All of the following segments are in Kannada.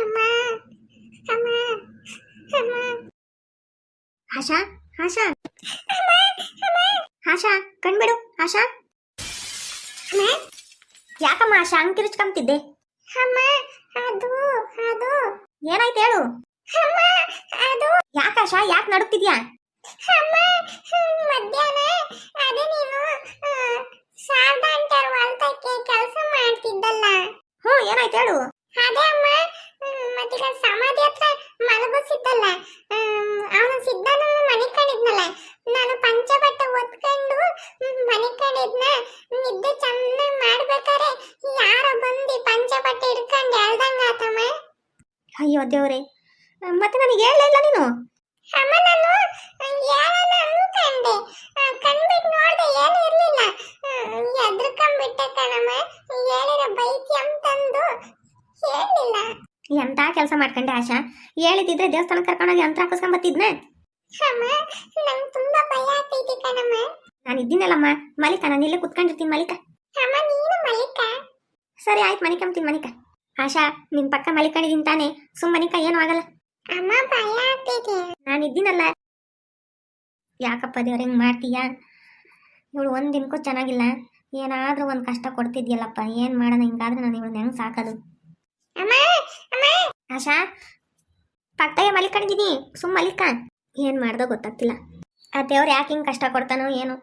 ಅಮ್ಮ ಅಮ್ಮ ಅಮ್ಮ. ಆಶಾ ಆಶಾ ಆಶಾ ಕಣ್ಬಿಡು ಆಶಾ ಅಮ್ಮ, ಯಾಕಮ್ಮ ಆಶಾ ಹಂಗ್ ಕಿರುಚ್ಕೊಂತಿದ್ದೆ ಅಮ್ಮ, ಅದು ಅದು. ಏನಾಯ್ತು ಹೇಳು. ಅಮ್ಮ, ಅದು. ಯಾಕ ಆಶಾ ಯಾಕೆ ನಡುಕ್ತಿದ್ಯಾ ಅಮ್ಮ, ಮಧ್ಯಾಹ್ನ, ಅದೇ ನೀನು ಶಾರದಾ ಹೊಲ್ತಕ್ಕೆ ಕೆಲಸ ಮಾಡ್ತಿದ್ದಲ್ಲ. ಹ್ಞೂ ಏನಾಯ್ತು ಹೇಳು. ಪಂಚಬಟ್ಟೆ ಹಿಡ್ಕೊಂಡು ಆತಮ್ಮ. ಅಯ್ಯೋ ದೇವ್ರೆ ಮತ್ತೆ ನನಗೆ ಹೇಳಲಿಲ್ಲ ನೀನು? ಅಮ್ಮ ನಾನು ಹೇಳೋಣ ಅನ್ಕಂಡೆ. ಕಣ್ಬಿಟ್ಟು ನೋಡ್ದೆ ಏನು ಇರಲಿಲ್ಲ. ಎದ್ರಕೊಂಡ್ಬಿಟ್ಟೆ ಕಣಮ್ಮ. ಹೇಳಿರ ಬೈತಿ ಅಂತಂದು ಹೇಳಿಲ್ಲ ಎಂತ ಕೆಲಸ ಮಾಡ್ಕೊಂಡೆ ಆಶಾ? ಹೇಳಿದಿದ್ರೆ ದೇವಸ್ಥಾನ ಕರ್ಕೊಂಡೋಗಿ ಯಂತ್ರ ಹಾಕಿಸ್ಕೊಂಡ್ ಬತ್ತಿದ್ನ ಅಮ್ಮ ನಂಗೆ ತುಂಬಾ ಭಯ ಆಗ್ತೈತಿ ಕಣಮ್ಮ. ನಾನು ಇದ್ದೀನಲ್ಲಮ್ಮ ಮಲಿಕ ನಾನು ಇಲ್ಲೇ ಕುತ್ಕೊಂಡಿರ್ತೀನಿ ಮಲಿಕ ಅಮ್ಮ ನೀನು ಮಲಿಕ ಸರಿ ಆಯ್ತು ಮನಿಕಂತೀನಿ ಮನಿಕ. ಆಶಾ ನಿನ್ ಪಕ್ಕ ಮಲಿಕೊಂಡಿದ್ದೀನಿ ತಾನೆ ಸುಮ್ಮನಿಕ ಏನು ಏನೂ ಆಗಲ್ಲ. ಅಮ್ಮ ಭಯ ಆಗ್ತಿದೆ. ನಾನು ಇದ್ದೀನಲ್ಲ. ಯಾಕಪ್ಪ ದೇವ್ರ ಹಿಂಗೆ ಮಾಡ್ತೀಯಾ? ಇವಳು ಒಂದ್ ದಿನಕ್ಕೂ ಚೆನ್ನಾಗಿಲ್ಲ. ಏನಾದರೂ ಒಂದ್ ಕಷ್ಟ ಕೊಡ್ತಿದ್ಯಲ್ಲಪ್ಪ. ಏನು ಮಾಡೋಣ ಹಿಂಗಾದ್ರೆ ನಾನು ಇವಳನ್ನ ಹೆಂಗೆ ಸಾಕದು? ಅಮ್ಮ ಅಮ್ಮ. ಆಶಾ ಪಕ್ಕದಾಗೆ ಮಲಿಕೊಂಡಿದ್ದೀನಿ ಸುಮ್ಮ ಮಲಿಕ. ಏನು ಮಾಡ್ದೋ ಗೊತ್ತಾಗ್ತಿಲ್ಲ. ಆ ದೇವ್ರು ಯಾಕೆ ಹಿಂಗ್ ಕಷ್ಟ ಕೊಡ್ತಾನೋ ಏನು.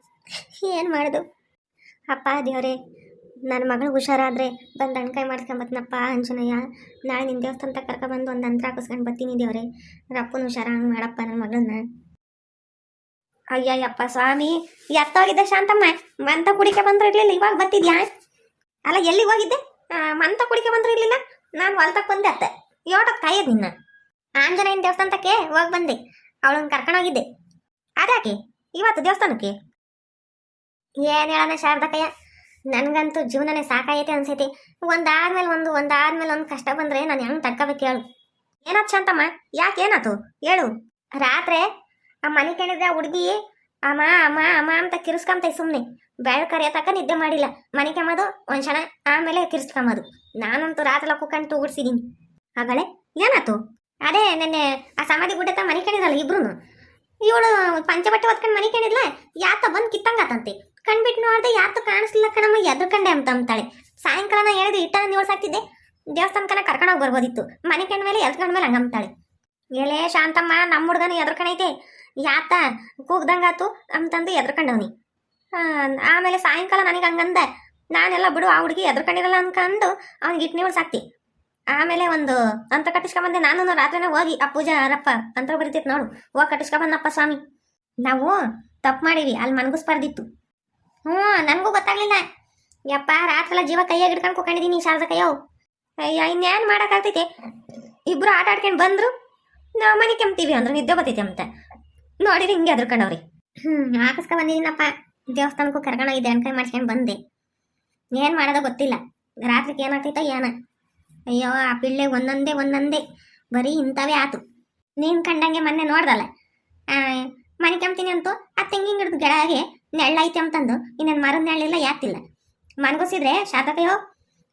ಏನು ಮಾಡೋದು? ಅಪ್ಪ ದೇವ್ರೆ ನನ್ನ ಮಗಳು ಹುಷಾರಾದರೆ ಬಂದು ಅಣ್ಕಾಯಿ ಮಾಡ್ಕೊಂಬತ್ನಪ್ಪ ಅಂಜನಯ್ಯ. ನಾಳೆ ನಿನ್ನ ದೇವಸ್ಥಾನ ತಕ್ಕ ಕರ್ಕೊಬಂದು ಒಂದು ಅಂತ್ರ ಹಾಕಿಸ್ಕೊಂಡು ಬರ್ತೀನಿ ದೇವ್ರೆ. ರಪ್ಪನ ಹುಷಾರ ಹಂಗೆ ಮಾಡಪ್ಪ ನನ್ನ ಮಗಳನ್ನ. ಅಯ್ಯಯ್ಯಪ್ಪ ಸ್ವಾಮಿ, ಎತ್ತೋಗಿದ್ದೆ ಶಾಂತಮ್ಮ. ಮಂತ ಕುಡಿಕೆ ಬಂದ್ರೆ ಇರಲಿಲ್ಲ, ಇವಾಗ ಬತ್ತಿದ್ಯಾ? ಅಲ್ಲ, ಎಲ್ಲಿ ಹೋಗಿದ್ದೆ? ಮಂತ ಕುಡಿಕೆ ಬಂದ್ರೆ ಇರಲಿಲ್ಲ, ನಾನು ಹೊಲ್ತಕ್ಕೆ ಬಂದೆ ಅತ್ತೆ. ಯೋಟಕ್ಕೆ ಕಾಯೋದು ನಿನ್ನ. ಆಂಜನೇಯನ ದೇವಸ್ಥಾನಕ್ಕೆ ಹೋಗಿ ಬಂದೆ. ಅವಳನ್ನ ಕರ್ಕೊಂಡೋಗಿದ್ದೆ ಅದ್ಯಾಕೆ? ಇವತ್ತು ದೇವಸ್ಥಾನಕ್ಕೆ? ಏನು ಹೇಳೋಣ ಶಾರದಕ್ಕಯ್ಯ? ನನಗಂತೂ ಜೀವನನೇ ಸಾಕಾಗೈತೆ ಅನ್ಸೈತಿ. ಒಂದಾದ್ಮೇಲೆ ಒಂದು ಒಂದಾದ್ಮೇಲೆ ಒಂದು ಕಷ್ಟ ಬಂದ್ರೆ ನಾನು ಹೆಂಗ್ ತಡ್ಕೋಬೇಕು ಹೇಳು. ಏನಾಯ್ತು ಶಾಂತಮ್ಮ ಯಾಕೆ ಏನಾಯ್ತು ಹೇಳು. ರಾತ್ರಿ ಆ ಮನೆ ಕೇಳಿದ್ರೆ ಹುಡುಗಿ, ಅಮ್ಮ ಅಮ್ಮ ಅಮ್ಮ ಅಂತ ಕಿರಿಸ್ಕೊಂತೈ ಸುಮ್ಮನೆ ಬೆಳ್ ಕರಿಯತಕ್ಕ ನಿದ್ದೆ ಮಾಡಿಲ್ಲ. ಮನೆ ಕೆಮ್ಮದು, ಒಂದು ಕ್ಷಣ ಆಮೇಲೆ ಕಿರಿಸ್ಕೊಂಬದು. ನಾನಂತೂ ರಾತ್ರಿ ಕುಕ್ಕಂಡು ತೂಗಿಡ್ಸಿದೀನಿ. ಆಗಳೆ ಏನಾಯ್ತು ಅದೇ ನೆನ್ನೆ ಆ ಸಮಾಧಿ ಗುಡ್ಡತ್ತ ಮನೆ ಕೇಳಿದ್ರಲ್ಲ ಇಬ್ರು ಇವಳು ಪಂಚಬಟ್ಟೆ ಹೊತ್ಕೊಂಡು ಮನೆ ಕೇಳಿದ್ಲ? ಯಾತ ಬಂದು ಕಿತ್ತಂಗಾತಂತೆ? ಕಣ್ಬಿಟ್ಟು ನೋಡಿದೆ ಯಾತು ಕಾಣಿಸ್ಲಿಲ್ಲ ಕಣಮ್ಮ, ಎದ್ರಕಂಡೆ ಅಂತ ಅಂತಾಳೆ. ಸಾಯಂಕಾಲ ನಾ ಹೇಳಿದ್ರೆ ಇಟ್ಟ ನೀವು ಸಾಕ್ತಿದ್ದೆ ದೇವಸ್ಥಾನಕನ ಕರ್ಕೊಂಡೋಗಿ ಬರ್ಬೋದಿತ್ತು. ಮನೆ ಕಣ್ಣ ಮೇಲೆ ಎದ್ಕೊಂಡ ಮೇಲೆ ಹಂಗಂತಾಳೆ ಎಲೇ ಶಾಂತಮ್ಮ ನಮ್ಮ ಹುಡ್ಗನ ಎದ್ರಕಣೈತೆ ಯಾತ ಕೂಗ್ದಂಗಾತು ಅಂತಂದು ಎದ್ರಕಂಡವನಿ. ಆಮೇಲೆ ಸಾಯಂಕಾಲ ನನಗೆ ಹಂಗಂದ ನಾನೆಲ್ಲ ಬಿಡು, ಆ ಹುಡುಗಿ ಎದ್ರಕೊಂಡಿರಲ್ಲ ಅನ್ಕೊಂಡು ಅವ್ನಿಗೆ ಇಟ್ಟು ನೀವು ಸಾಕ್ತಿ ಆಮೇಲೆ ಒಂದು ಅಂತ ಕಟ್ಟಿಸ್ಕೊಂಬಂದೆ ನಾನು ರಾತ್ರಿನೇ ಹೋಗಿ, ಆ ಪೂಜಾ ರಪ್ಪ ಅಂತ ಬರಿತೈತೆ ನೋಡು. ಹೋಗಿ ಕಟ್ಟಿಸ್ಕೊಂಬಂದಪ್ಪ ಸ್ವಾಮಿ. ನಾವು ತಪ್ಪು ಮಾಡಿವಿ, ಅಲ್ಲಿ ಮನ್ಗಿಸ್ಬಾರ್ದಿತ್ತು ಹ್ಞೂ, ನನಗೂ ಗೊತ್ತಾಗ್ಲಿಲ್ಲ. ಯಪ್ಪ, ರಾತ್ರೆಲ್ಲ ಜೀವ ಕೈಯಾಗಿ ಹಿಡ್ಕೊಂಡು ಕುಕೊಂಡಿದ್ದೀನಿ ಶಾರದ ಕೈಯವು. ಅಯ್ಯ, ಇನ್ನೇನು ಮಾಡೋಕ್ಕಾಗ್ತೈತೆ? ಇಬ್ರು ಆಟ ಆಡ್ಕೊಂಡು ಬಂದ್ರು, ನಾವು ಮನೆ ಕೆಮ್ತೀವಿ ಅಂದ್ರೆ, ನಿದ್ದೆ ಬರ್ತೈತೆ ಅಂತ. ನೋಡಿರಿ, ಹಿಂಗೆ ಎದ್ರಕೊಂಡವ್ರಿ ಹ್ಞೂ ಹಾಕಿಸ್ಕೊ ಬಂದಿದ್ದೀನಪ್ಪ ದೇವಸ್ಥಾನಕ್ಕೂ ಕರ್ಕೊಂಡೋಗಿದ್ದೆ ಅನ್ಕೈ ಮಾಡ್ಸ್ಕೊಂಡು ಬಂದೆ. ಏನು ಮಾಡೋದೋ ಗೊತ್ತಿಲ್ಲ. ರಾತ್ರಿಗೆ ಏನಾಗ್ತೈತ ಏನ. ಅಯ್ಯೋ, ಆ ಪಿಳ್ಳೆ ಒಂದೊಂದೇ ಒಂದೊಂದೇ. ಬರೀ ಇಂಥವೇ ಆತು. ನೀನು ಕಂಡಂಗೆ ಮೊನ್ನೆ ನೋಡ್ದಲ್ಲ. ಮನೆ ಕೆಮ್ತೀನಿ ಅಂತೂ, ಆ ತೆಂಗಿನ ಗಿಡದ ಗಿಡಗೆ ನೆಳ್ಳೈತೆ ಅಂತಂದು, ಇನ್ನೇನು ಮರದ ನೆಳ್ಳಿಲ್ಲ ಯಾತಿಲ್ಲ ಮನ್ಗುಸಿದ್ರೆ ಶಾತಕಯ್ಯೋ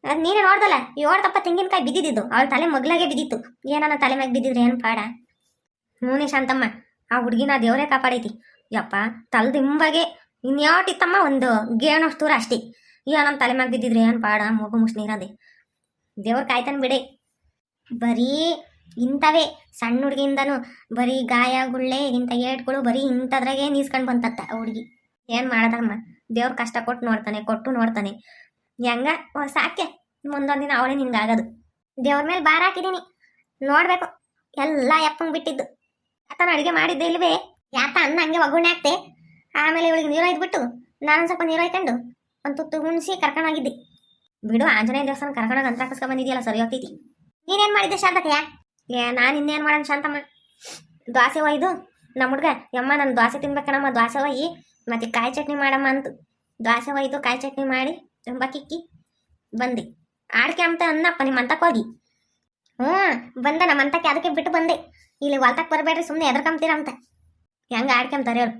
ಅದು ನೀನೇ ನೋಡ್ದಲ್ಲ ಏಳು ತಪ್ಪ ತೆಂಗಿನಕಾಯಿ ಬಿದ್ದಿದ್ದು ಅವಳ ತಲೆ ಮಗ್ಲಾಗೆ ಬಿದ್ದಿತ್ತು ಏನನ್ನ ತಲೆ ಮ್ಯಾಗ ಬಿದ್ದಿದ್ರೆ ಏನು ಪಾಡ? ಹ್ಞೂ ಶಾಂತಮ್ಮ ಆ ಹುಡುಗಿನ ದೇವರೇ ಕಾಪಾಡೈತಿ. ಯಪ್ಪ ತಲ್ದಿಂಬಾಗೆ ಇನ್ಯಾಟಿತ್ತಮ್ಮ, ಒಂದು ಗೇಣಷ್ಟು ದೂರ ಅಷ್ಟೇ. ಈಗ ನಮ್ಮ ತಲೆ ಮ್ಯಾಗ ಬಿದ್ದಿದ್ರೆ ಏನು ಪಾಡ? ಮಗು ಮುಸ್ ನೀರದೆ. ದೇವ್ರ ಕಾಯ್ತಾನೆ ಬಿಡೆ. ಬರೀ ಇಂಥವೇ, ಸಣ್ಣ ಹುಡುಗಿಯಿಂದನು ಬರೀ ಗಾಯ, ಗುಳ್ಳೆ, ಇಂಥ ಏಟ್ಗಳು ಬರೀ ಇಂಥದ್ರಾಗೆ ನೀಸ್ಕೊಂಡು ಬಂತತ್ತ ಹುಡುಗಿ. ಏನು ಮಾಡೋದಮ್ಮ? ದೇವ್ರ ಕಷ್ಟ ಕೊಟ್ಟು ನೋಡ್ತಾನೆ ಕೊಟ್ಟು ನೋಡ್ತಾನೆ. ಹೆಂಗ? ಸಾಕೆ ಮುಂದೊಂದ್ ದಿನ ಅವಳೇ ನಿಂಗಾಗದು ದೇವ್ರ ಮೇಲೆ ಬಾರ ಹಾಕಿದೀನಿ. ನೋಡ್ಬೇಕು. ಎಲ್ಲ ಯಪ್ಪಂಗ್ ಬಿಟ್ಟಿದ್ದು. ಆತನ ಅಡಿಗೆ ಮಾಡಿದ್ದೆ ಇಲ್ವೇ? ಯಾತ ಅನ್ನ ಹಂಗೆ ಒಗ್ಗರಣೆ ಹಾಕ್ತೆ. ಆಮೇಲೆ ಇವಳಿಗೆ ನೀರು ಒಯ್ದ್ಬಿಟ್ಟು ನಾನು ಸ್ವಲ್ಪ ನೀರು ಒಯ್ಕೊಂಡು ಒಂದು ತುತ್ತು ಹುಣ್ಸಿ ಕರ್ಕೊಂಡೋಗಿದ್ದೆ ಬಿಡು, ಆಂಜನೇಯ ದೇವಸ್ಥಾನ ಕರ್ಕೊಂಡೋಗಿ ಅಂತ ಹಾಕಿಸ್ಕೊಂಡ್ ಬಂದಿದ್ಯಲ್ಲ, ಸರಿ ಹೋಗ್ತೈತಿ. ನೀನೇನು ಮಾಡಿದ್ದೆ ಶಾರದಕ್ಕಯ್ಯ ಏ, ನಾನು ಇನ್ನೇನ್ ಮಾಡೋಣ ಶಾಂತಮ್ಮ. ದೋಸೆ ಒಯ್ದು ನಮ್ಮ ಹುಡ್ಗ, ಯಮ್ಮ, ನಾನು ದೋಸೆ ತಿನ್ಬೇಕಣ್ಣಮ್ಮ ದೋಸೆ ಒಯ್ಯಿ. ಮತ್ತೆ ಕಾಯಿ ಚಟ್ನಿ ಮಾಡಮ್ಮ ಅಂತ ದ್ವಾಸೆ ಒಯ್ದು ಕಾಯಿ ಚಟ್ನಿ ಮಾಡಿ ಬಕ್ಕಿಕ್ಕಿ ಬಂದೆ. ಆಡ್ಕೆ ಅಂತ ಅನ್ನಪ್ಪ ನಿಮ್ಮ ಅಂತಕ್ಕೆ ಹೋಗಿ. ಹ್ಞೂ, ಬಂದ ನಮ್ಮ ಅಂತಕ್ಕೆ ಅದಕ್ಕೆ ಬಿಟ್ಟು ಬಂದೆ. ಇಲ್ಲಿ ಹೊಲ್ತಕ್ಕೆ ಬರಬೇಡ್ರಿ ಸುಮ್ಮನೆ ಎದ್ರಕಂತೀರ ಅಂತ ಹೆಂಗೆ ಆಡ್ಕೊಂತಾರೆ ಅವ್ರು